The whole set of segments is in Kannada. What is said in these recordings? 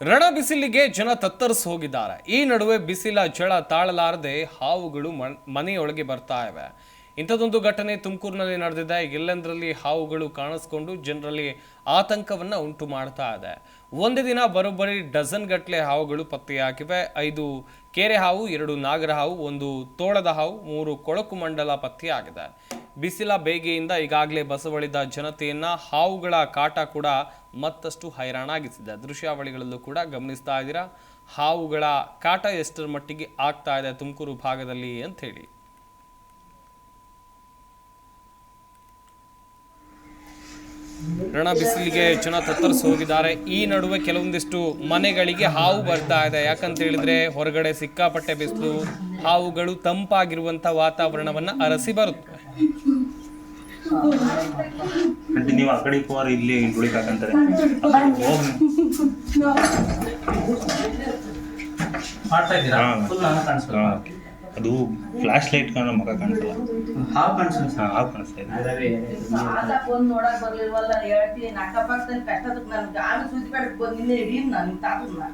ರಣ ಬಿಸಿಲಿಗೆ ಜನ ತತ್ತರಿಸಿ ಹೋಗಿದ್ದಾರೆ. ಈ ನಡುವೆ ಬಿಸಿಲ ಜಳ ತಾಳಲಾರದೆ ಹಾವುಗಳು ಮನ್- ಮನೆಯೊಳಗೆ ಬರ್ತಾ ಇವೆ. ಇಂಥದ್ದೊಂದು ಘಟನೆ ತುಮಕೂರಿನಲ್ಲಿ ನಡೆದಿದೆ. ಎಲ್ಲೆಂದರಲ್ಲಿ ಹಾವುಗಳು ಕಾಣಿಸ್ಕೊಂಡು ಜನರಲ್ಲಿ ಆತಂಕವನ್ನ ಉಂಟು ಮಾಡ್ತಾ ಇದೆ. ಒಂದೇ ದಿನ ಬರೋಬ್ಬರಿ ಡಜನ್ ಗಟ್ಟಲೆ ಹಾವುಗಳು ಪತ್ತೆಯಾಗಿವೆ. ಐದು ಕೆರೆ ಹಾವು, ಎರಡು ನಾಗರ ಹಾವು, ಒಂದು ತೋಳದ ಹಾವು, ಮೂರು ಕೊಳಕು ಮಂಡಲ ಪತ್ತೆಯಾಗಿದೆ. ಬಿಸಿಲ ಬೇಗೆಯಿಂದ ಈಗಾಗಲೇ ಬಸವಳಿದ ಜನತೆಯನ್ನ ಹಾವುಗಳ ಕಾಟ ಕೂಡ ಮತ್ತಷ್ಟು ಹೈರಾಣಾಗಿಸಿದೆ. ದೃಶ್ಯಾವಳಿಗಳಲ್ಲೂ ಕೂಡ ಗಮನಿಸ್ತಾ ಇದ್ದೀರಾ? ಹಾವುಗಳ ಕಾಟ ಎಷ್ಟರ ಮಟ್ಟಿಗೆ ಆಗ್ತಾ ಇದೆ ತುಮಕೂರು ಭಾಗದಲ್ಲಿ ಅಂತ ಹೇಳಿ. ರಣ ಬಿಸಿಲಿಗೆ ಜನ ತತ್ತರಿಸಿ ಹೋಗಿದ್ದಾರೆ. ಈ ನಡುವೆ ಕೆಲವೊಂದಿಷ್ಟು ಮನೆಗಳಿಗೆ ಹಾವು ಬರ್ತಾ ಇದೆ. ಯಾಕಂತ ಹೇಳಿದ್ರೆ ಹೊರಗಡೆ ಸಿಕ್ಕಾಪಟ್ಟೆ ಬಿಸಿಲು, ಹಾವುಗಳು ತಂಪಾಗಿರುವಂತ ವಾತಾವರಣವನ್ನ ಅರಸಿ ಬರುತ್ತವೆ. అంటే ನೀವು ಆ ಕಡೆ ಹೋದ್ರೆ ಇಲ್ಲಿ ಉಳಿಕಾಕಂತಾರೆ ಹೋಗಿ ಮಾಡ್ತಾ ಇದ್ದೀರಾ? ಹಾ. ಫುಲ್ ನಾನು ಕಾಣಿಸ್ಬೇಕು ಅದು ಫ್ಲಾಶ್ ಲೈಟ್ ಕಾಣೋ ಮಗ ಕಾಣಿಸಲ್ಲ ಹಾವು ಕಾಣಿಸ್ಬೇಕು ಹಾ ಹಾವು ಕಾಣಿಸ್ತಾ ಇದೆ ಬಂದ್ ನೋಡಕ್ ಬರ್ಲಿಲ್ವಲ್ಲ ಹೇಳ್ತೀನಿ. ಅಕ್ಕಪಕ್ಕದಲ್ಲಿ ಕಷ್ಟ ನಾನು ಗಾಳಿ ಸುದ್ದಿ ಬೇಡ ಬಂದಿಲ್ಲ ಇಡೀ ನಾನು ತಾತನ್ನ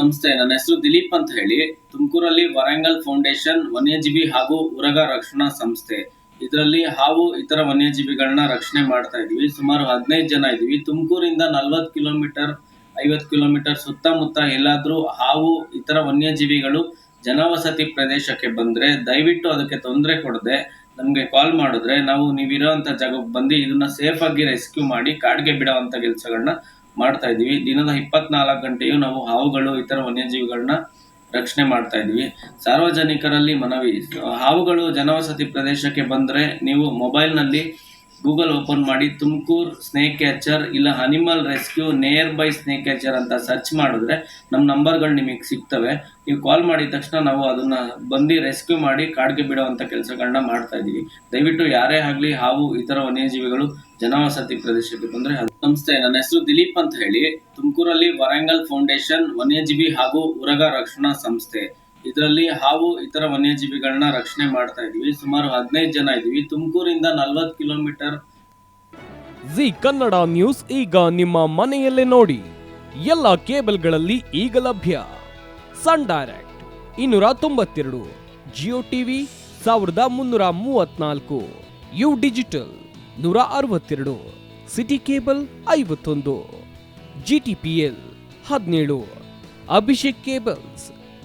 ನಮಸ್ತೆ, ನನ್ನ ಹೆಸರು ದಿಲೀಪ್ ಅಂತ ಹೇಳಿ. ತುಮಕೂರಲ್ಲಿ ವರಂಗಲ್ ಫೌಂಡೇಶನ್ ವನ್ಯಜೀವಿ ಹಾಗೂ ಉರಗ ರಕ್ಷಣಾ ಸಂಸ್ಥೆ. ಇದರಲ್ಲಿ ಹಾವು, ಇತರ ವನ್ಯಜೀವಿಗಳನ್ನ ರಕ್ಷಣೆ ಮಾಡ್ತಾ ಇದೀವಿ. ಸುಮಾರು ಹದಿನೈದು ಜನ ಇದೀವಿ. ತುಮಕೂರಿಂದ ನಲ್ವತ್ತು ಕಿಲೋಮೀಟರ್, ಐವತ್ತು ಕಿಲೋಮೀಟರ್ ಸುತ್ತಮುತ್ತ ಎಲ್ಲಾದ್ರೂ ಹಾವು, ಇತರ ವನ್ಯಜೀವಿಗಳು ಜನವಸತಿ ಪ್ರದೇಶಕ್ಕೆ ಬಂದ್ರೆ ದಯವಿಟ್ಟು ಅದಕ್ಕೆ ತೊಂದರೆ ಕೊಡದೆ ನಮಗೆ ಕಾಲ್ ಮಾಡಿದ್ರೆ ನಾವು ನೀವಿರೋಂಥ ಜಾಗಕ್ಕೆ ಬಂದು ಇದನ್ನ ಸೇಫ್ ಆಗಿ ರೆಸ್ಕ್ಯೂ ಮಾಡಿ ಕಾಡ್ಗೆ ಬಿಡುವಂತ ಕೆಲಸಗಳನ್ನ ಮಾಡ್ತಾ ಇದೀವಿ ದಿನದ ಇಪ್ಪತ್ನಾಲ್ಕು ಗಂಟೆಯೂ ನಾವು ಹಾವುಗಳು, ಇತರ ವನ್ಯಜೀವಿಗಳನ್ನ ರಕ್ಷಣೆ ಮಾಡ್ತಾ ಇದೀವಿ ಸಾರ್ವಜನಿಕರಲ್ಲಿ ಮನವಿ, ಹಾವುಗಳು ಜನವಸತಿ ಪ್ರದೇಶಕ್ಕೆ ಬಂದ್ರೆ ನೀವು ಮೊಬೈಲ್ನಲ್ಲಿ ಗೂಗಲ್ ಓಪನ್ ಮಾಡಿ ತುಮಕೂರು ಸ್ನೇಕ್ ಕ್ಯಾಚರ್ ಇಲ್ಲ animal rescue near by snake catcher ಅಂತ ಸರ್ಚ್ ಮಾಡಿದ್ರೆ ನಮ್ಮ ನಂಬರ್ಗಳು ನಿಮಗೆ ಸಿಗ್ತವೆ. ನೀವು ಕಾಲ್ ಮಾಡಿದ ತಕ್ಷಣ ನಾವು ಅದನ್ನ ಬಂದು ರೆಸ್ಕ್ಯೂ ಮಾಡಿ ಕಾಡ್ಗೆ ಬಿಡುವಂತ ಕೆಲಸಗಳನ್ನ ಮಾಡ್ತಾ ಇದ್ದೀವಿ. ದಯವಿಟ್ಟು ಯಾರೇ ಆಗಲಿ ಹಾವು, ಇತರ ವನ್ಯಜೀವಿಗಳು ಜನವಸತಿ ಪ್ರದೇಶಕ್ಕೆ ಬಂದ್ರೆ ನಮಸ್ತೆ, ನನ್ನ ಹೆಸರು ದಿಲೀಪ್ ಅಂತ ಹೇಳಿ. ತುಮಕೂರಲ್ಲಿ ವರಂಗಲ್ ಫೌಂಡೇಶನ್ ವನ್ಯಜೀವಿ ಹಾಗೂ ಉರಗ ರಕ್ಷಣಾ ಸಂಸ್ಥೆ. ಇದರಲ್ಲಿ ಹಾವು, ಇತರ ವನ್ಯಜೀವಿಗಳನ್ನ ರಕ್ಷಣೆ ಮಾಡ್ತಾ ಇದೀವಿ ಸುಮಾರು ಹದಿನೈದು ಜನ ಇದೀವಿ ತುಮಕೂರಿಂದ ನಲ್ವತ್ತು ಕಿಲೋಮೀಟರ್. ಜಿ ಕನ್ನಡ ನ್ಯೂಸ್ ಈಗ ನಿಮ್ಮ ಮನೆಯಲ್ಲೇ ನೋಡಿ. ಎಲ್ಲ ಕೇಬಲ್ಗಳಲ್ಲಿ ಈಗ ಲಭ್ಯ. ಸನ್ ಡೈರೆಕ್ಟ್ ಇನ್ನೂರ ತೊಂಬತ್ತೆರಡು, ಜಿಯೋ ಟಿವಿ ಸಾವಿರದ ಮುನ್ನೂರ ಮೂವತ್ನಾಲ್ಕು, ಯು ಡಿಜಿಟಲ್ ನೂರ ಅರವತ್ತೆರಡು, ಸಿಟಿ ಕೇಬಲ್ ಐವತ್ತೊಂದು, ಜಿ ಟಿ ಪಿ ಎಲ್ ಹದಿನೇಳು, ಅಭಿಷೇಕ್ ಕೇಬಲ್ಸ್